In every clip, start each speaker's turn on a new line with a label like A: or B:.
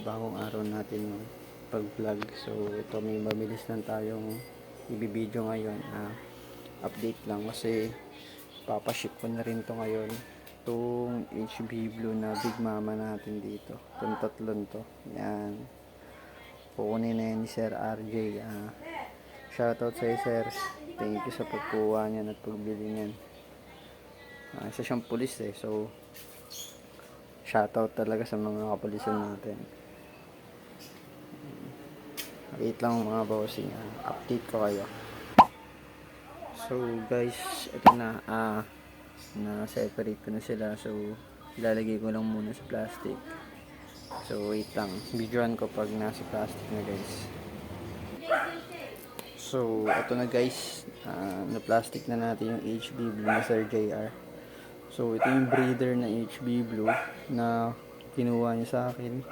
A: bagong araw natin pag vlog so ito may mabilis lang tayong ibibideo ngayon. Ah, update lang kasi papaship ko na rin to ngayon. Itong HB Blue na big mama natin dito. Itong tatlon to. Yan. Kukunin na yan ni Sir RJ ah, shoutout sa sir. Thank you sa pagkuha niyan at pagbili niyan. Ah, isa siyang pulis eh. So shoutout talaga sa mga kapulisan natin. Wait lang mga bossing ah, update ko kayo. So guys ito na ah na separate ko na sila. So ilalagay ko lang muna sa plastic. So wait lang. Videoan ko pag nasa plastic na guys. So ito na guys. Ah, na plastic na natin yung HB na Sir JR So, ito yung breeder na HB Blue na kinuha niya sa akin.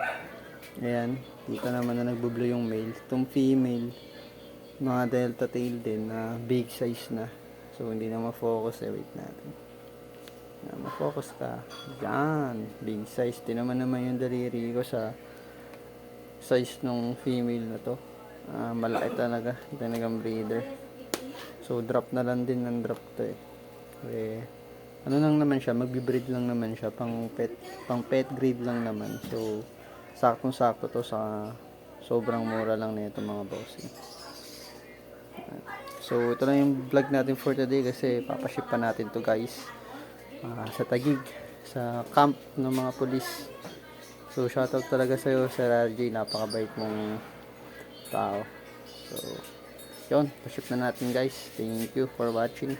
A: Ayan, dito naman na nagbo-blue yung male. Itong female, mga delta tail din na big size na. So, hindi na ma-focus eh. Wait natin. Na, ma-focus ka. Yan, big size. Di naman yung daliri ko sa size nung female na to. Ah, malaki talaga. Talagang breeder. So, drop na lang din ng drop to eh. Eh, ano lang naman siya, magbi-breed lang naman siya, pang pet, pang pet grade lang naman. So, saktong sakto to sa sobrang mura lang nito mga bossing. So, ito lang yung vlog natin for today kasi papaship pa natin to guys. Ah, sa Tagig, sa camp ng mga pulis. So, shoutout talaga sa'yo, Sir RJ. Napakabait mong tao. So, yun, paship na natin guys. Thank you for watching.